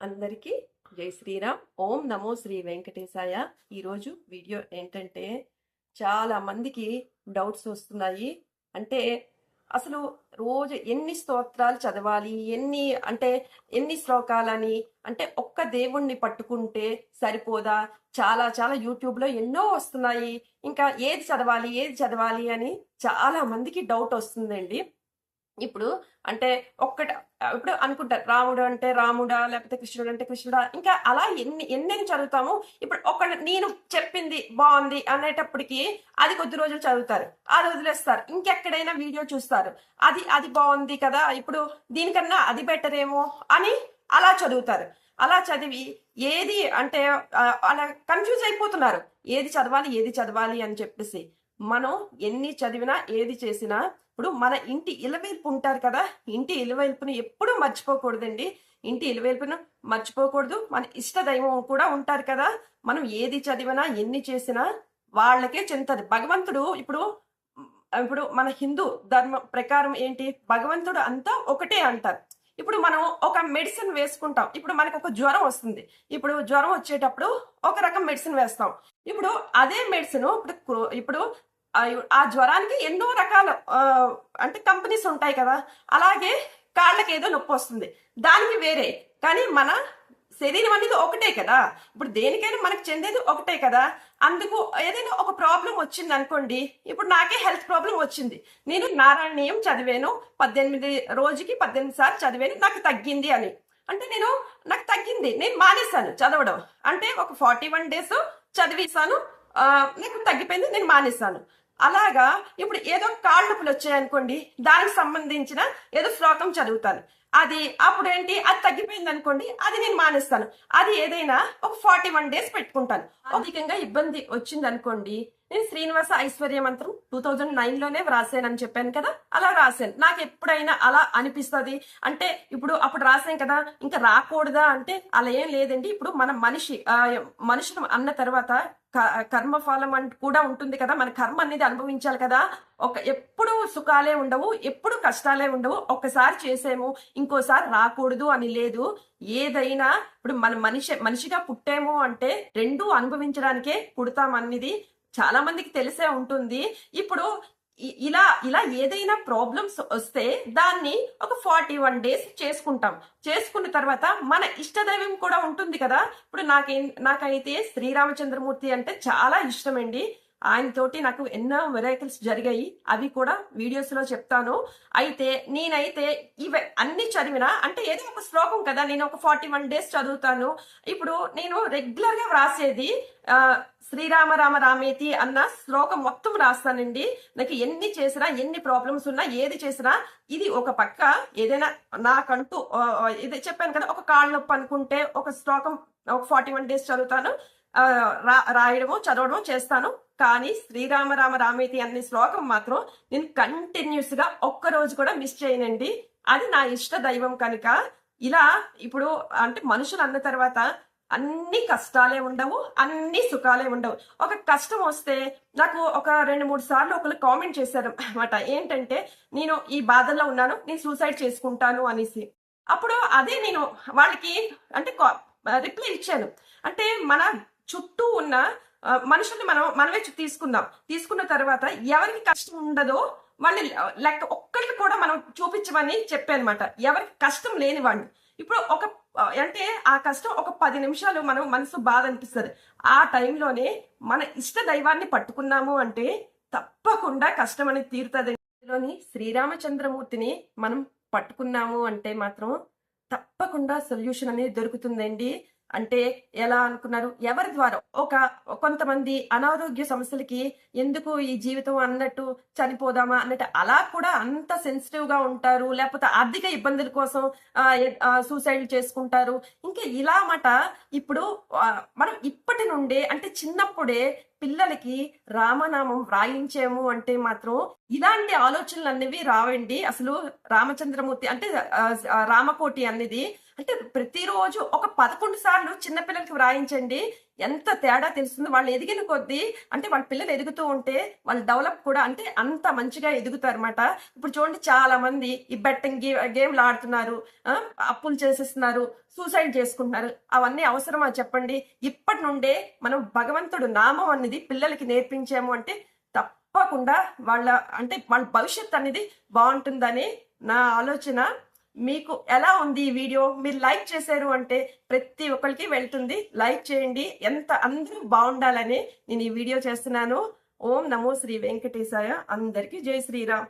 అందరికీ జై శ్రీరామ్. ఓం నమో శ్రీ వెంకటేశాయ. ఈరోజు వీడియో ఏంటంటే చాలా మందికి డౌట్స్ వస్తున్నాయి. అంటే అసలు రోజు ఎన్ని స్తోత్రాలు చదవాలి ఎన్ని అంటే ఎన్ని శ్లోకాలని అంటే ఒక్క దేవుణ్ణి పట్టుకుంటే సరిపోదా? చాలా చాలా యూట్యూబ్లో ఎన్నో వస్తున్నాయి. ఇంకా ఏది చదవాలి ఏది చదవాలి అని చాలా మందికి డౌట్ వస్తుందండి. ఇప్పుడు అంటే ఒక్కట ఇప్పుడు అనుకుంటారు రాముడు అంటే రాముడా లేకపోతే కృష్ణుడు అంటే కృష్ణుడా ఇంకా అలా ఎన్ని ఎన్నెన్ని చదువుతాము? ఇప్పుడు ఒక నేను చెప్పింది బాగుంది అనేటప్పటికి అది కొద్ది రోజులు చదువుతారు అది వదిలేస్తారు. ఇంకెక్కడైనా వీడియో చూస్తారు. అది అది బాగుంది కదా ఇప్పుడు దీనికన్నా అది బెటర్ ఏమో అని అలా చదువుతారు. అలా చదివి ఏది అంటే అలా కన్ఫ్యూజ్ అయిపోతున్నారు. ఏది చదవాలి ఏది చదవాలి అని చెప్పేసి. మనం ఎన్ని చదివినా ఏది చేసినా ఇప్పుడు మన ఇంటి ఇలవేల్పు ఉంటారు కదా ఇంటి ఇలవేల్పును ఎప్పుడూ మర్చిపోకూడదండి. ఇంటి ఇలవేల్పును మర్చిపోకూడదు. మన ఇష్ట దైవం కూడా ఉంటారు కదా మనం ఏది చదివినా ఎన్ని చేసినా వాళ్ళకే చెందుతుంది. భగవంతుడు ఇప్పుడు ఇప్పుడు మన హిందూ ధర్మం ప్రకారం ఏంటి? భగవంతుడు అంతా ఒకటే అంటారు. ఇప్పుడు మనం ఒక మెడిసిన్ వేసుకుంటాం. ఇప్పుడు మనకు ఒక జ్వరం వస్తుంది. ఇప్పుడు జ్వరం వచ్చేటప్పుడు ఒక రకం మెడిసిన్ వేస్తాం. ఇప్పుడు అదే మెడిసిన్ ఇప్పుడు ఇప్పుడు ఆ జ్వరానికి ఎన్నో రకాల అంటే కంపెనీస్ ఉంటాయి కదా అలాగే కాళ్ళకి ఏదో నొప్పి వస్తుంది. దానికి వేరే కానీ మన శరీరం అనేది ఒకటే కదా. ఇప్పుడు దేనికైనా మనకు చెందేది ఒకటే కదా. అందుకు ఏదైనా ఒక ప్రాబ్లం వచ్చింది అనుకోండి ఇప్పుడు నాకే హెల్త్ ప్రాబ్లం వచ్చింది. నేను నారాయణీయం చదివాను పద్దెనిమిది రోజుకి పద్దెనిమిది సార్లు చదివాను నాకు తగ్గింది అని. అంటే నేను నాకు తగ్గింది నేను మానేశాను చదవడం. అంటే ఒక ఫార్టీ వన్ డేస్ చదివేశాను నాకు తగ్గిపోయింది నేను మానేశాను. అలాగా ఇప్పుడు ఏదో కాళ్ళ నొప్పులు వచ్చాయనుకోండి దానికి సంబంధించిన ఏదో శ్లోకం చదువుతాను. అది అప్పుడు ఏంటి అది తగ్గిపోయింది అనుకోండి అది నేను మానేస్తాను. అది ఏదైనా ఒక ఫార్టీ వన్ డేస్ పెట్టుకుంటాను. అధికంగా ఇబ్బంది వచ్చింది అనుకోండి నేను శ్రీనివాస ఐశ్వర్య మంత్రం టూ థౌజండ్ నైన్లోనే వ్రాసానని చెప్పాను కదా అలా రాశాను నాకు ఎప్పుడైనా అలా అనిపిస్తుంది. అంటే ఇప్పుడు అప్పుడు రాసాను కదా ఇంకా రాకూడదా అంటే అలా ఏం లేదండి. ఇప్పుడు మన మనిషి మనుషులు అన్న తర్వాత క- కర్మఫలం అంటూ కూడా ఉంటుంది కదా మన కర్మ అనేది అనుభవించాలి కదా. ఒక ఎప్పుడు సుఖాలే ఉండవు ఎప్పుడు కష్టాలే ఉండవు. ఒక్కసారి చేసేము ఇంకోసారి రాకూడదు అని లేదు. ఏదైనా ఇప్పుడు మన మనిషి మనిషిగా పుట్టాము అంటే రెండు అనుభవించడానికే పుడతామన్నది చాలా మందికి తెలిసే ఉంటుంది. ఇప్పుడు ఇలా ఇలా ఏదైనా ప్రాబ్లమ్స్ వస్తే దాన్ని ఒక ఫార్టీ వన్ డేస్ చేసుకుంటాం. చేసుకున్న తర్వాత మన ఇష్టదైవం కూడా ఉంటుంది కదా. ఇప్పుడు నాకే నాకైతే శ్రీరామచంద్రమూర్తి అంటే చాలా ఇష్టమండి. ఆయనతోటి నాకు ఎన్నో వెరైకల్స్ జరిగాయి. అవి కూడా వీడియోస్లో చెప్తాను. అయితే నేనైతే ఇవి అన్ని చదివినా అంటే ఏదో ఒక శ్లోకం కదా నేను ఒక ఫార్టీ వన్ డేస్ చదువుతాను. ఇప్పుడు నేను రెగ్యులర్గా వ్రాసేది శ్రీరామ రామ రామేతి అన్న శ్లోకం మొత్తం రాస్తానండి నాకు ఎన్ని చేసినా ఎన్ని ప్రాబ్లమ్స్ ఉన్నా ఏది చేసినా ఇది ఒక పక్క ఏదైనా నాకంటూ ఇది చెప్పాను కదా ఒక కాళ్ళ నొప్పి అనుకుంటే ఒక శ్లోకం ఒక ఫార్టీ వన్ డేస్ చదువుతాను. రాయడము చదవడము చేస్తాను. కానీ శ్రీరామ రామ రామేతి అనే శ్లోకం మాత్రం నేను కంటిన్యూస్గా ఒక్క రోజు కూడా మిస్ చేయనండి. అది నా ఇష్ట దైవం కనుక. ఇలా ఇప్పుడు అంటే మనుషులు అన్న తర్వాత అన్ని కష్టాలే ఉండవు అన్ని సుఖాలే ఉండవు. ఒక కష్టం వస్తే నాకు ఒక రెండు మూడు సార్లు ఒకరు కామెంట్ చేశారు అనమాట ఏంటంటే నేను ఈ బాధల్లో ఉన్నాను నేను సూసైడ్ చేసుకుంటాను అనేసి. అప్పుడు అదే నేను వాళ్ళకి అంటే రిప్లై ఇచ్చాను. అంటే మన చుట్టూ ఉన్న మనుషుల్ని మనం మనమే తీసుకుందాం. తీసుకున్న తర్వాత ఎవరికి కష్టం ఉండదో వాళ్ళని లెక్క ఒక్కరికి కూడా మనం చూపించమని చెప్పానమాట. ఎవరికి కష్టం లేని వాడిని ఇప్పుడు ఒక అంటే ఆ కష్టం ఒక పది నిమిషాలు మనం మనసు బాధ అనిపిస్తుంది. ఆ టైంలోనే మన ఇష్ట దైవాన్ని పట్టుకున్నాము అంటే తప్పకుండా కష్టం అనేది తీరుతుంది. శ్రీరామచంద్రమూర్తిని మనం పట్టుకున్నాము అంటే మాత్రం తప్పకుండా సొల్యూషన్ అనేది దొరుకుతుందండి. అంటే ఎలా అనుకున్నారు? ఎవరి ద్వారా? ఒక కొంతమంది అనారోగ్య సమస్యలకి ఎందుకు ఈ జీవితం అన్నట్టు చనిపోదామా అన్నట్టు అలా కూడా అంత సెన్సిటివ్గా ఉంటారు. లేకపోతే ఆర్థిక ఇబ్బందుల కోసం సూసైడ్ చేసుకుంటారు. ఇంకా ఇలా మాట ఇప్పుడు మనం ఇప్పటి నుండే అంటే చిన్నప్పుడే పిల్లలకి రామనామం వ్రాయించాము అంటే మాత్రం ఇలాంటి ఆలోచనలు అనేవి రావండి. అసలు రామచంద్రమూర్తి అంటే రామకోటి అనేది అంటే ప్రతిరోజు ఒక పదకొండు సార్లు చిన్నపిల్లలకి వ్రాయించండి. ఎంత తేడా తెలుస్తుంది? వాళ్ళు ఎదిగిన కొద్దీ అంటే వాళ్ళ పిల్లలు ఎదుగుతూ ఉంటే వాళ్ళు డెవలప్ కూడా అంటే అంత మంచిగా ఎదుగుతారు అనమాట ఇప్పుడు చూడండి చాలా మంది ఈ బెట్టింగ్ గేమ్లు ఆడుతున్నారు. అప్పులు చేసేస్తున్నారు సూసైడ్ చేసుకుంటున్నారు. అవన్నీ అవసరమా చెప్పండి? ఇప్పటి నుండే మనం భగవంతుడు నామం అనేది పిల్లలకి నేర్పించాము అంటే తప్పకుండా వాళ్ళ అంటే వాళ్ళ భవిష్యత్ అనేది బాగుంటుందని నా ఆలోచన. మీకు ఎలా ఉంది ఈ వీడియో? మీరు లైక్ చేశారు అంటే ప్రతి ఒక్కరికి వెళ్తుంది. లైక్ చేయండి. ఎంత అందరూ బాగుండాలని నేను ఈ వీడియో చేస్తున్నాను. ఓం నమో శ్రీ వెంకటేశాయ. అందరికీ జై శ్రీరామ్.